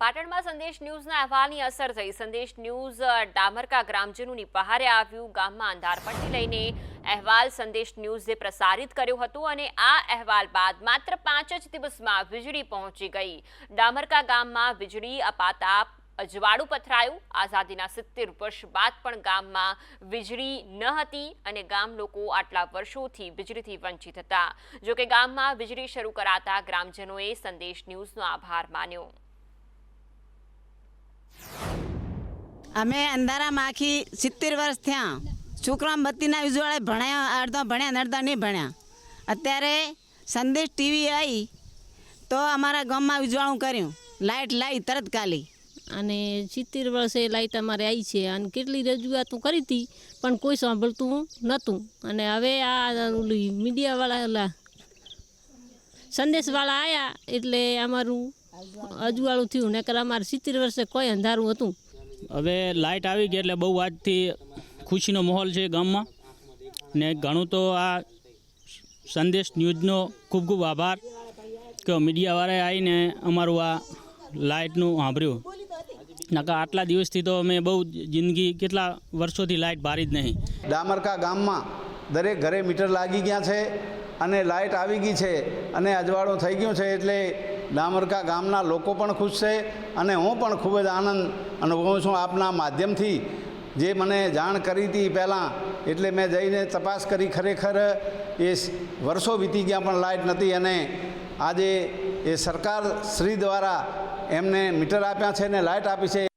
પાટણમાં સંદેશ ન્યૂઝના અહેવાલની અસર થઈ. સંદેશ ન્યૂઝ ડામરકા ગ્રામજનોની પહારે આવ્યું. ગામમાં અંધારપટ્ટી લઈને અહેવાલ સંદેશ ન્યૂઝે પ્રસારિત કર્યો હતો અને આ અહેવાલ બાદ માત્ર પાંચ જ દિવસમાં વીજળી પહોંચી ગઈ. ડામરકા ગામમાં વીજળી અપાતા અજવાળું પથરાયું. આઝાદીના સિત્તેર વર્ષ બાદ પણ ગામમાં વીજળી ન હતી અને ગામ લોકો આટલા વર્ષોથી વીજળીથી વંચિત હતા. જોકે ગામમાં વીજળી શરૂ કરાતા ગ્રામજનોએ સંદેશ ન્યૂઝનો આભાર માન્યો. અમે અંધારામાં આખી સિત્તેર વર્ષ થયા. છોકરા બત્તીના વિજવાળે ભણ્યા, અડધા ભણ્યા ને અડધા નહીં ભણ્યા. અત્યારે સંદેશ ટીવી આવી તો અમારા ગામમાં વિજવાળું કર્યું. લાઇટ લાવી તરત કાલી અને સિત્તેર વર્ષે લાઇટ અમારે આવી છે. અને કેટલી રજૂઆતો કરી હતી, પણ કોઈ સાંભળતું નહોતું. અને હવે આ મીડિયાવાળા સંદેશવાળા આવ્યા એટલે અમારું અજવાળું થયું નકર અમારે સિત્તેર વર્ષે કોઈ અંધારું હતું. હવે લાઇટ આવી ગઈ એટલે બહુ આજથી ખુશીનો માહોલ છે ગામમાં. ને ઘણું તો આ સંદેશ ન્યૂઝનો ખૂબ ખૂબ આભાર કે મીડિયાવાળાએ આવીને અમારું આ લાઇટનું સાંભળ્યું. નકા આટલા દિવસથી તો અમે બહુ જિંદગી કેટલા વર્ષોથી લાઇટ ભારી જ નહીં. ડામરકા ગામમાં દરેક ઘરે મીટર લાગી ગયા છે અને લાઇટ આવી ગઈ છે અને અજવાળું થઈ ગયું છે એટલે ડામરકા ગામના લોકો પણ ખુશ છે અને હું પણ ખૂબ જ આનંદ અનુભવું છું આપના માધ્યમથી. જે મને જાણ કરી હતી પહેલાં, એટલે મેં જઈને તપાસ કરી ખરેખર એ વર્ષો વીતી ગયા પણ લાઇટ નથી અને આજે એ સરકાર શ્રી દ્વારા એમને મીટર આપ્યા છે ને લાઇટ આપી છે.